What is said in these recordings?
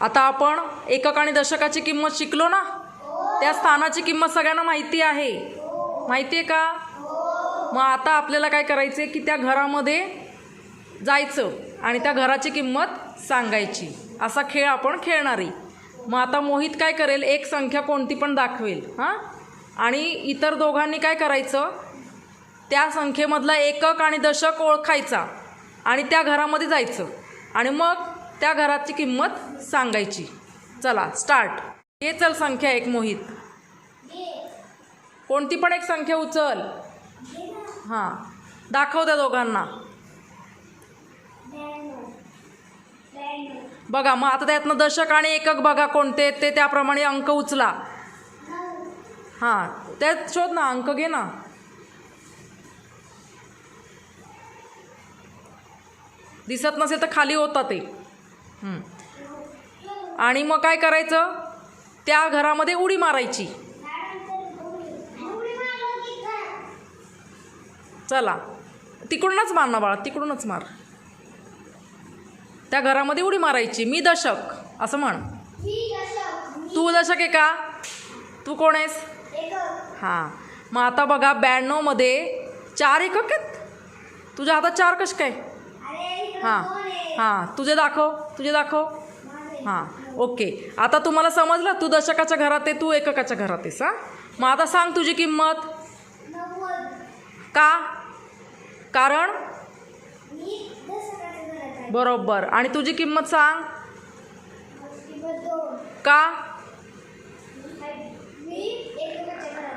आता आपण एकक आणि दशकाची किंमत शिकलो ना? त्या स्थानाची किंमत सगळ्यांना माहिती आहे. माहिती आहे का? मग आता आपल्याला काय करायचं आहे की त्या घरामध्ये जायचं आणि त्या घराची किंमत सांगायची. असा खेळ आपण खेळणार. आहे मग आता मोहित काय करेल? एक संख्या कोणती पण दाखवेल. हां? आणि इतर दोघांनी काय करायचं? त्या संख्येमधला एकक आणि दशक ओळखायचा आणि त्या घरामध्ये जायचं. आणि मग त्या घराची किंमत सांगायची. चला स्टार्ट हे चल संख्या एक मोहित. कोणती पण एक संख्या उचल. हां दाखव त्या दोघांना. बघा मग आता त्यातनं दशक आणि एकक बघा कोणते ते त्याप्रमाणे अंक उचला. हां त्यात शोध ना अंक घे ना. दिसत नसेल तर खाली होता ते. आणि मग काय करायचं? त्या घरामध्ये उडी मारायची. चला. तिकडूनच मार ना बाळा तिकडूनच मार. त्या घरामध्ये उडी मारायची. मी दशक. असं म्हण. तू दशक आहे का? तू कोण आहेस? हां. मग आता बघा ब्याण्णवमध्ये चार एकक आहेत? तुझ्या हातात चार कश काय? हां. हां. तुझे दाखव. तुझे दाखव. हां ओके. आता तुम्हाला समजलं? तू दशकाच्या घरात आहे तू एककाच्या घरात आहेस हां? मग आता सांग तुझी किंमत. का? कारण? बरोबर. आणि तुझी किंमत सांग. का?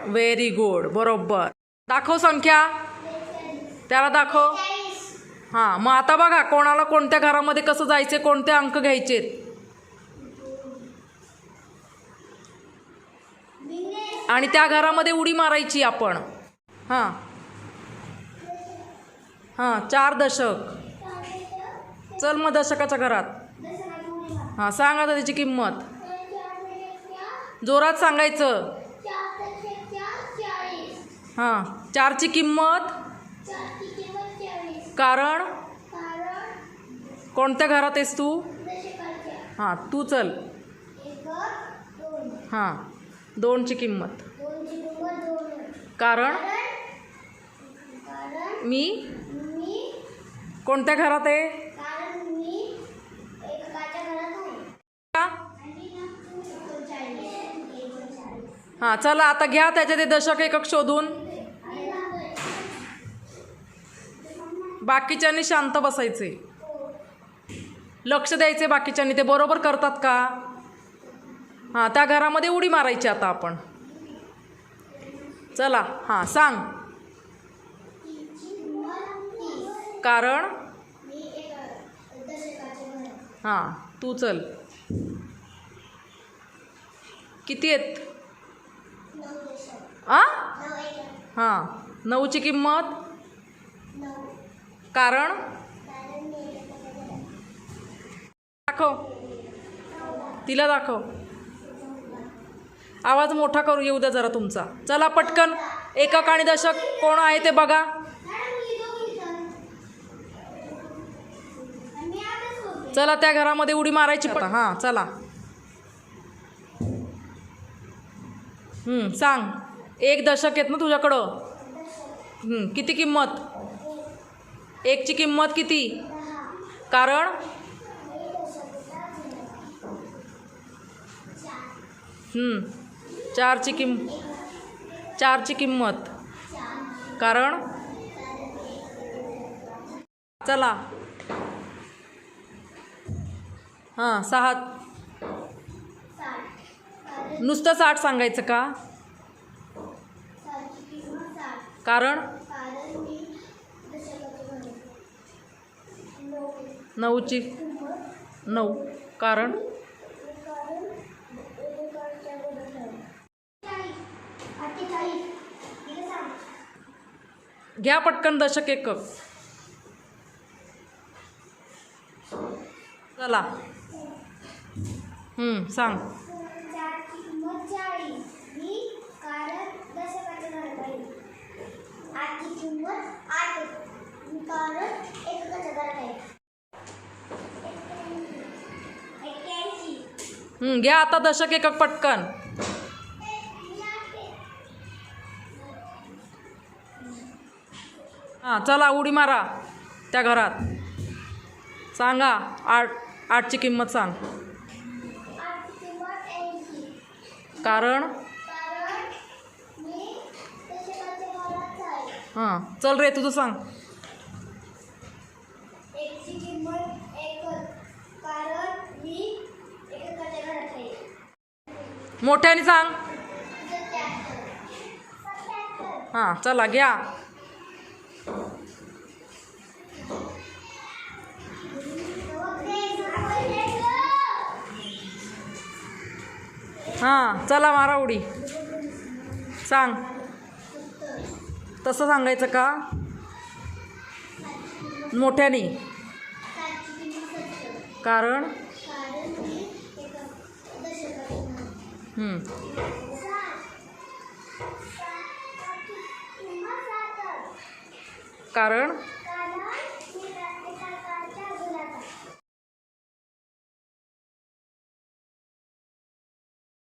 व्हेरी गुड बरोबर. दाखव संख्या. त्याला दाखव. हां मग आता बघा कोणाला कोणत्या घरामध्ये कसं जायचे कोणते अंक घ्यायचे आणि त्या घरामध्ये उडी मारायची आपण. हां. हां चार दशक. चल मग दशकाच्या घरात. हां सांगा त्याची किंमत. जोरात सांगायचं. हां चारची किंमत. कारण? कोणत्या घरात आहेस तू? हां तू चल. हां दोनची किंमत. कारण? मी? कोणत्या घरात आहे? हां चला आता घ्या त्याचे ते दशक एकक शोधून. बाकीच्यांनी शांत बसायचे. लक्ष द्यायचे बाकीच्यांनी ते बरोबर करतात का? हां त्या घरामध्ये उडी मारायची आता आपण. चला हां सांग. कारण? हां तू चल. किती आहेत? आ? हां नऊची किंमत? कारण? दाखव. तिला दाखव. आवाज मोठा करू येऊ द्या जरा तुमचा. चला पटकन. एकक आणि दशक कोण आहे ते बघा. चला त्या घरामध्ये उडी मारायची पण हां. चला. सांग. एक दशक आहेत ना तुझ्याकडं? किती किंमत? एकची किंमत किती? कारण चारची किं चारची किंमत. कारण? चला. हां सहा. नुसतं साठ सांगायचं का? कारण? नऊची. नऊ. कारण? घ्या पटकन दशक एकक चला. सांग. घ्या आता दशक एकक पटकन. हां चला उडी मारा त्या घरात. सांगा आठ आठची किंमत सांग. कारण? हां चल रे तुझं सांग. मोठ्याने सांग. हां चला घ्या. हां चला मारा उडी सांग. तसं सांगायचं का? मोठ्याने. कारण? कारण कारण?